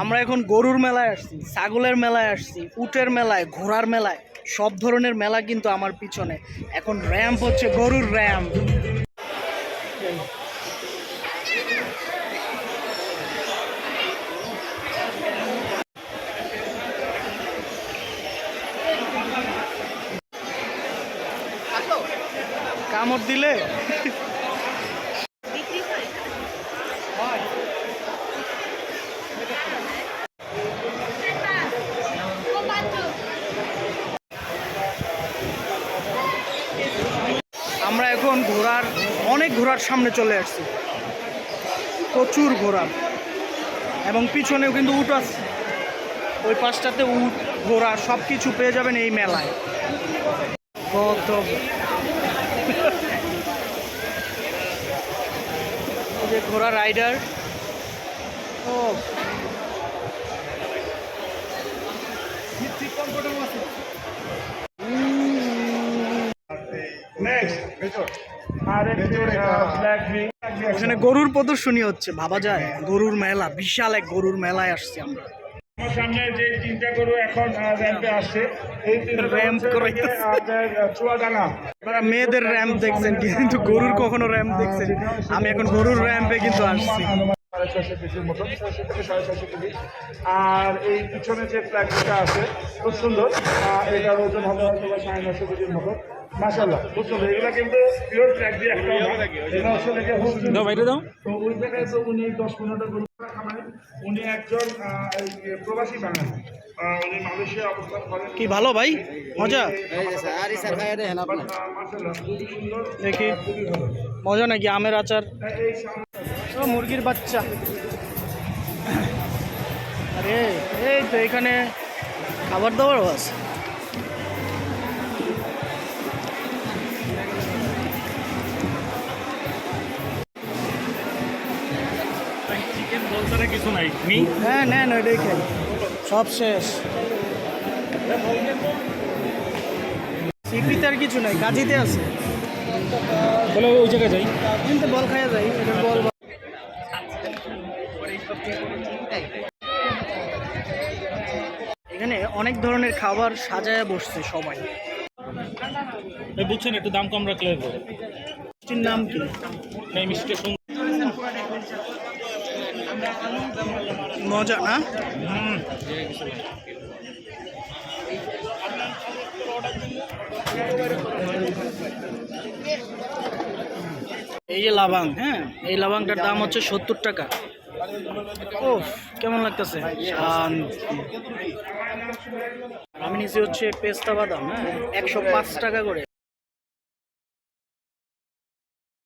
আমরা এখন গরুর মেলায় আসছি, ছাগলের মেলায় আসছি, উটের মেলায়, ঘোড়ার মেলায়, সব ধরনের মেলা কিন্তু আমার পিছনে। এখন র্যাম্প হচ্ছে গরুর র্যাম্প কামড় দিলে আমরা এখন ঘোড়ার, অনেক ঘোড়ার সামনে চলে আসছি। প্রচুর ঘোড়া। এবং পিছনেও কিন্তু উট আছে। ওই পাশটাতে উট, ঘোড়া সব কিছু পেয়ে যাবেন এই মেলায়। যে ঘোড়া রাইডার। ও এখানে গরুর প্রদর্শনী হচ্ছে ভাবা যায়। গরুর মেলা বিশাল এক গরুর মেলায় আসছি আমরা। আমার সামনে যে তিনটা গরু এখন র্যাম্পে আসছে এই তিনটা Ramp চুয়াডাঙ্গা আপনারা মেয়েদের র্যাম্প দেখছেন কিন্তু গরুর কখনো র্যাম্প দেখছেন। আমি এখন গরুর র্যাম্পে কিন্তু আসছি। সাড়ে ছয়শো কেজির মতো ছয়শো থেকে সাড়ে ছয়শো কেজি। আর এই পিছনে যে ফ্ল্যাগটা আছে খুব সুন্দর। এটার ওজন হবে হয়তো বা সাড়ে নশো কেজির মতো। মাসাল্লাহ খুব সুন্দর। এগুলো কিন্তু পিওর ফ্ল্যাগ দিয়ে একটা এটা আসলে যে তো ওই জায়গায় তো উনি দশ পনেরোটা গরু উনি একজন প্রবাসী বাঙালি। উনি মালয়েশিয়া অবস্থান করেন। কি ভালো ভাই? মজা। দেখি। মজা নাকি আমের আচার? ও মুরগির বাচ্চা। আরে এই তো এখানে খাবার দাবারও আছে। কিছু নাই। হ্যাঁ নেন ওইটাই খাই সব শেষ। সিপিতে আর কিছু নাই কাজিতে আছে। ওই জায়গায় যাই। কিন্তু বল খাইয়া যাই বল এখানে অনেক ধরনের খাবার সাজায় বসছে সবাই। বুঝছেন একটু দাম কম রাখলে মিষ্টির নাম কি? এই মিষ্টিটা সুন্দর মজা না? এই যে লাবাং হ্যাঁ? এই লাবাংটার দাম হচ্ছে সত্তর টাকা। ও কেমন লাগতেছে? আমি নিজে হচ্ছে পেস্তা বাদাম হ্যাঁ? একশো পাঁচ টাকা করে।